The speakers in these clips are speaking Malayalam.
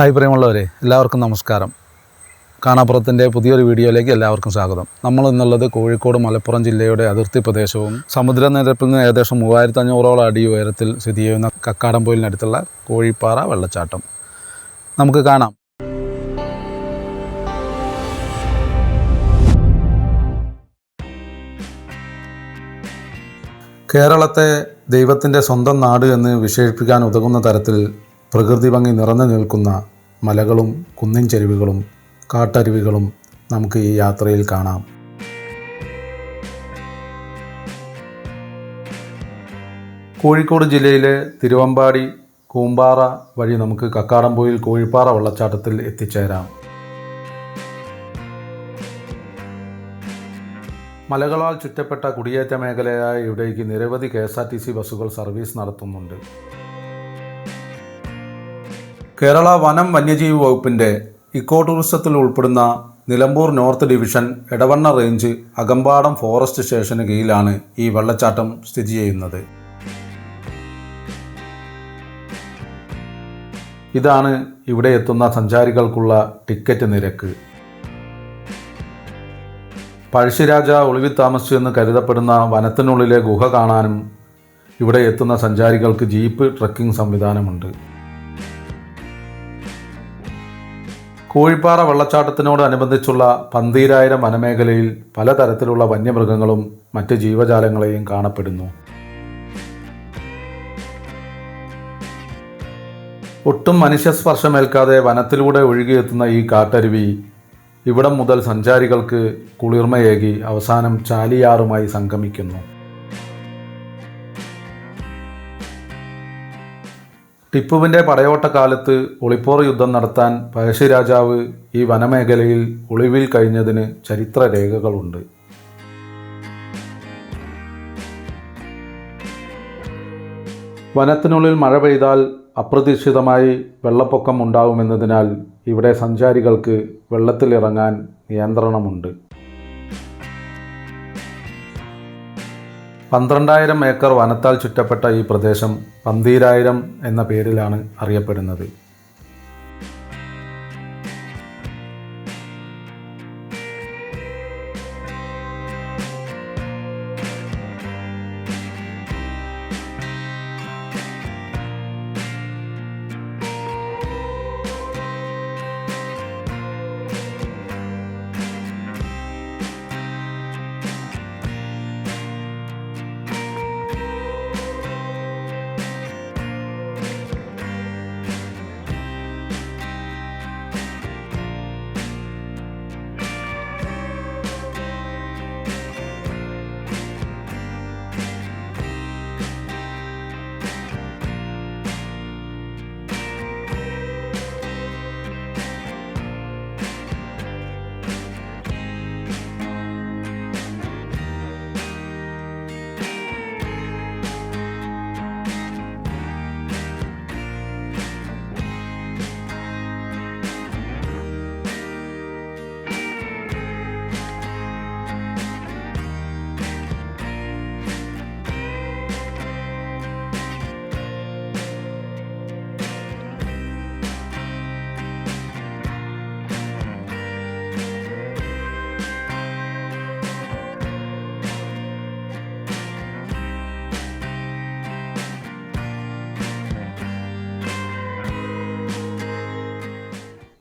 ഹായ് പ്രിയമുള്ളവരെ എല്ലാവർക്കും നമസ്കാരം. കാണാപ്പുറത്തിന്റെ പുതിയൊരു വീഡിയോയിലേക്ക് എല്ലാവർക്കും സ്വാഗതം. നമ്മൾ ഇന്നുള്ളത് കോഴിക്കോട് മലപ്പുറം ജില്ലയുടെ അതിർത്തി പ്രദേശവും സമുദ്രനിരപ്പിൽ നിന്ന് ഏകദേശം മൂവായിരത്തി അഞ്ഞൂറോളം അടി ഉയരത്തിൽ സ്ഥിതി ചെയ്യുന്ന കക്കാടംപൊയിലിനടുത്തുള്ള കോഴിപ്പാറ വെള്ളച്ചാട്ടം. നമുക്ക് കാണാം. കേരളത്തെ ദൈവത്തിന്റെ സ്വന്തം നാട് എന്ന് വിശേഷിപ്പിക്കാൻ ഉതകുന്ന തരത്തിൽ പ്രകൃതി ഭംഗി നിറഞ്ഞു നിൽക്കുന്ന മലകളും കുന്നിൻ ചെരുവുകളും കാട്ടരുവികളും നമുക്ക് ഈ യാത്രയിൽ കാണാം. കോഴിക്കോട് ജില്ലയിലെ തിരുവമ്പാടി കൂമ്പാറ വഴി നമുക്ക് കക്കാടംപോയിൽ കോഴിപ്പാറ വെള്ളച്ചാട്ടത്തിൽ എത്തിച്ചേരാം. മലകളാൽ ചുറ്റപ്പെട്ട കുടിയേറ്റ മേഖലയായ ഇവിടേക്ക് നിരവധി K S R T C ബസ്സുകൾ സർവീസ് നടത്തുന്നുണ്ട്. കേരള വനം വന്യജീവി വകുപ്പിന്റെ ഇക്കോ ടൂറിസത്തിൽ ഉൾപ്പെടുന്ന Nilambur north division Edavanna range Akampadam forest സ്റ്റേഷന് കീഴിലാണ് ഈ വെള്ളച്ചാട്ടം സ്ഥിതി ചെയ്യുന്നത്. ഇതാണ് ഇവിടെ എത്തുന്ന സഞ്ചാരികൾക്കുള്ള ടിക്കറ്റ് നിരക്ക്. പഴശ്ശിരാജ ഒളിവിൽ താമസിച്ചു എന്ന് കരുതപ്പെടുന്ന വനത്തിനുള്ളിലെ ഗുഹ കാണാനും ഇവിടെ എത്തുന്ന സഞ്ചാരികൾക്ക് ജീപ്പ് ട്രക്കിംഗ് സംവിധാനമുണ്ട്. കോഴിപ്പാറ വെള്ളച്ചാട്ടത്തിനോടനുബന്ധിച്ചുള്ള പന്തീരായിരം വനമേഖലയിൽ പലതരത്തിലുള്ള വന്യമൃഗങ്ങളും മറ്റ് ജീവജാലങ്ങളെയും കാണപ്പെടുന്നു. ഒട്ടും മനുഷ്യസ്പർശമേൽക്കാതെ വനത്തിലൂടെ ഒഴുകിയെത്തുന്ന ഈ കാട്ടരുവി ഇവിടം മുതൽ സഞ്ചാരികൾക്ക് കുളിർമയേകി അവസാനം ചാലിയാറുമായി സംഗമിക്കുന്നു. ടിപ്പുവിന്റെ പടയോട്ടക്കാലത്ത് ഒളിപ്പോർ യുദ്ധം നടത്താൻ പഴശ്ശിരാജാവ് ഈ വനമേഖലയിൽ ഒളിവിൽ കഴിഞ്ഞതിന് ചരിത്രരേഖകളുണ്ട്. വനത്തിനുള്ളിൽ മഴ പെയ്താൽ അപ്രതീക്ഷിതമായി വെള്ളപ്പൊക്കം ഉണ്ടാവുമെന്നതിനാൽ ഇവിടെ സഞ്ചാരികൾക്ക് വെള്ളത്തിലിറങ്ങാൻ നിയന്ത്രണമുണ്ട്. പന്ത്രണ്ടായിരം ഏക്കർ വനത്താൽ ചുറ്റപ്പെട്ട ഈ പ്രദേശം പന്തീരായിരം എന്ന പേരിലാണ് അറിയപ്പെടുന്നത്.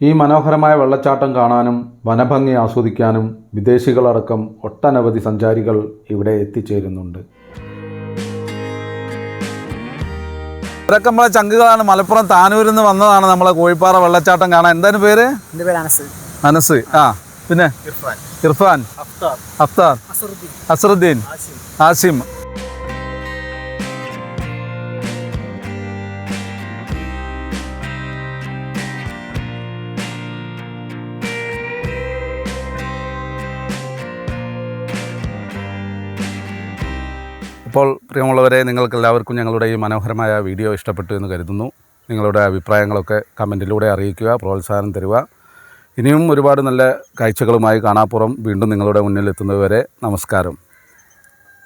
ഈ മനോഹരമായ വെള്ളച്ചാട്ടം കാണാനും വനഭംഗി ആസ്വദിക്കാനും വിദേശികളടക്കം ഒട്ടനവധി സഞ്ചാരികൾ ഇവിടെ എത്തിച്ചേരുന്നുണ്ട്. ഇവരൊക്കെ നമ്മളെ ചങ്കുകളാണ്. മലപ്പുറം താനൂരിൽ നിന്ന് വന്നതാണ് നമ്മളെ കോഴിപ്പാറ വെള്ളച്ചാട്ടം കാണാൻ. എന്താണ് പേര്? എന്റെ പേര് അനസ്. മനസ്സ് ആ പിന്നെ? ഇർഫാൻ. ഇർഫാൻ. അഫ്താർ. അഫ്താർ. അസറുദ്ദീൻ. അസറുദ്ദീൻ. ആസിം. അപ്പോൾ പ്രിയമുള്ളവരെ നിങ്ങൾക്കെല്ലാവർക്കും ഞങ്ങളുടെ ഈ മനോഹരമായ വീഡിയോ ഇഷ്ടപ്പെട്ടു എന്ന് കരുതുന്നു. നിങ്ങളുടെ അഭിപ്രായങ്ങളൊക്കെ കമന്റിലൂടെ അറിയിക്കുക പ്രോത്സാഹനം തരിക. ഇനിയും ഒരുപാട് നല്ല കാഴ്ചകളുമായി കാണാപ്പുറം വീണ്ടും നിങ്ങളുടെ മുന്നിൽ എത്തുന്നതുവരെ നമസ്കാരം.